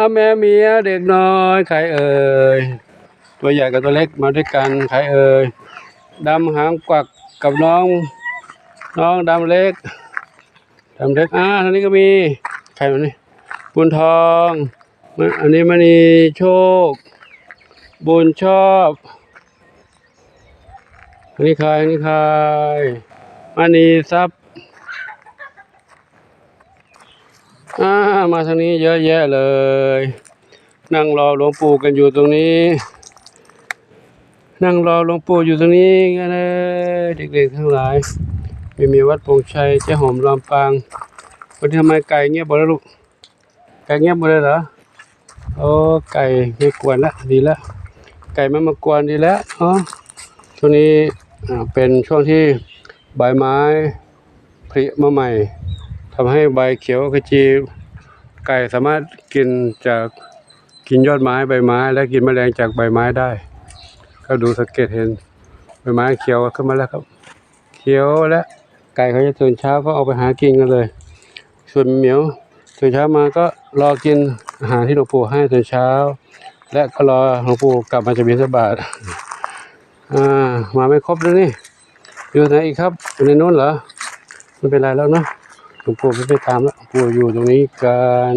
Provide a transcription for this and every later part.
อาแม่เมียเด็กน้อยใครเอ่ยตัวใหญ่กับตัวเล็กมาด้วยกันใครเอ่ยดำหางกวักกับน้อง น้องดำเล็กดำเล็กอ่าทางนี้ก็มีใครมานี่บุญทองมะอันนี้มณีโชค บุญชอบอันนี้ใครอันนี้ใครมณีทรัพย์ อ่ามาทางนี้เยอะแยะเลย นั่งรอหลวงปู่กันอยู่ตรงนี้ นั่งรอหลวงปู่อยู่ตรงนี้กันเลยเด็กๆทั้งหลายไม่มีวัดปงชัยเจ้าหอมลำปางวันนี้ทำไมไก่เงียบหมดแล้วลูกไก่เงียบหมดเลยเหรอโอ้ไก่ไม่กวนละดีละไก่ไม่มากวนดีแล้วเนาะช่วงนี้อ่าเป็นช่วงที่ใบไม้ผลิมาใหม่ ทำให้ใบเขียวขจีไก่สามารถกินจากกินยอดไม้ใบไม้ และกินแมลงจากใบไม้ได้ก็ดูสังเกตเห็นใบไม้เขียวขึ้นมาแล้วครับ เขียวและไก่เขาจะตื่นเช้าก็ออกไปหากินกันเลย ส่วนเหมียวตื่นเช้ามาก็รอกินอาหารที่หลวงปู่ให้ตื่นเช้า และก็รอหลวงปู่กลับมาจะบิณฑบาตอ่ามาไม่ครบแล้วนี่อยู่ไหนอีกครับอยู่ในนู้นเหรอไม่เป็นไรแล้วเนาะ หลวงปู่ไม่ไปตามแล้วปู่อยู่ตรงนี้กัน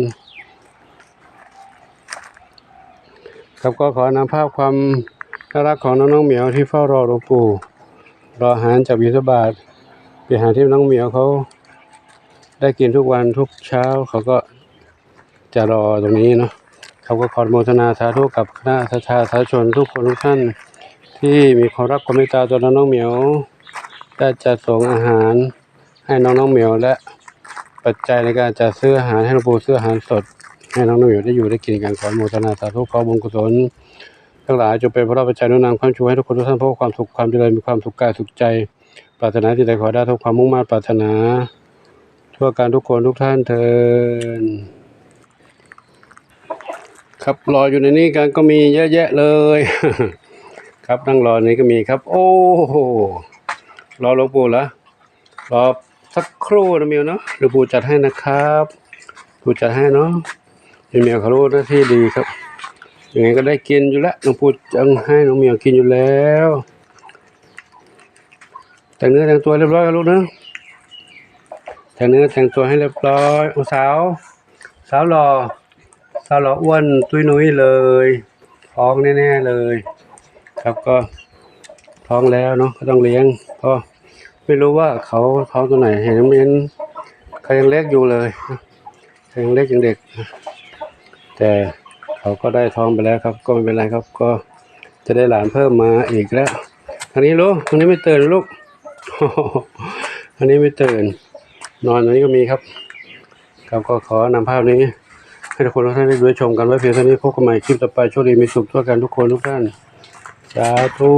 ครับก็ขอนำภาพความน่ารักของน้องๆเหมียวที่เฝ้ารอหลวงปู่รออาหารจากบิณฑบาตเป็นอาหารที่น้องเหมียวเขาได้กินทุกวันทุกเช้าเขาก็จะรอตรงนี้เนาะเขาก็ขอโมทนาสาธุกับคณะทาสาชนทุกคนทุกท่าน ที่มีความรักความเมตตาต่อน้องๆเหมียวได้จัดส่งอาหารให้น้องน้องๆเหมียวและ ปัจจัยในการจัดซื้ออาหารให้หลวงปู่ซื้ออาหารสด ให้น้องน้องๆเหมียได้อยู่ได้กินกันขออนุโมทนาสาธุขอบุญกุศลทั้งหลายจงเป็นพระราชจัยนะนำความช่วยให้ทุกคนทุกท่านพบความสุขความเจริญมีความสุขกายสุขใจ ปรารถนาที่ใดขอได้ทุกความมุ่งมั่นปรารถนา ทั่วการทุกคนทุกท่านเทินครับรออยู่ในนี้กันก็มีเยอะแยะเลย ครับนั่งรอในนี้ก็มีครับ โอ้โหรอหลวงปู่เหรอรอ สักครู่นะเมียวเนาะเดี๋ยวปู่จัดให้นะครับปู่จัดให้เนาะพี่เมียวเขารู้หน้าที่ดีครับยังไงก็ได้กินอยู่แล้วหลวงปู่จังให้น้องเมียวกินอยู่แล้ว แต่งเนื้อแต่งตัวเรียบร้อยกันลูกเนาะแต่งเนื้อแต่งตัวให้เรียบร้อยโอ้สาว สาวหล่อสาวหล่ออ้วนตุ้ยนุ้ยเลยท้องแน่ๆเลย ครับก็ท้องแล้วเนาะก็ต้องเลี้ยงพราะ ไม่รู้ว่าเขาท้องตัวไหนเห็นเห็นเขายังเล็กอยู่เลยเขายังเล็กยังเด็ก แต่เขาก็ได้ท้องไปแล้วครับ ก็ไม่เป็นไรครับ ก็จะได้หลานเพิ่มมาอีกแล้วทางนี้ลูกทางนี้ไม่ตื่นลูกทางนี้ไม่ตื่น นอนตรงนี้ก็มีครับครับก็ขอนำภาพนี้ ให้ทุกคนทุกท่านได้ดูชมกันไว้เพียงเท่านี้พบกันใหม่คลิปต่อไปโชคดีมีสุขทั่วกันทุกคนทุกท่านสาธุ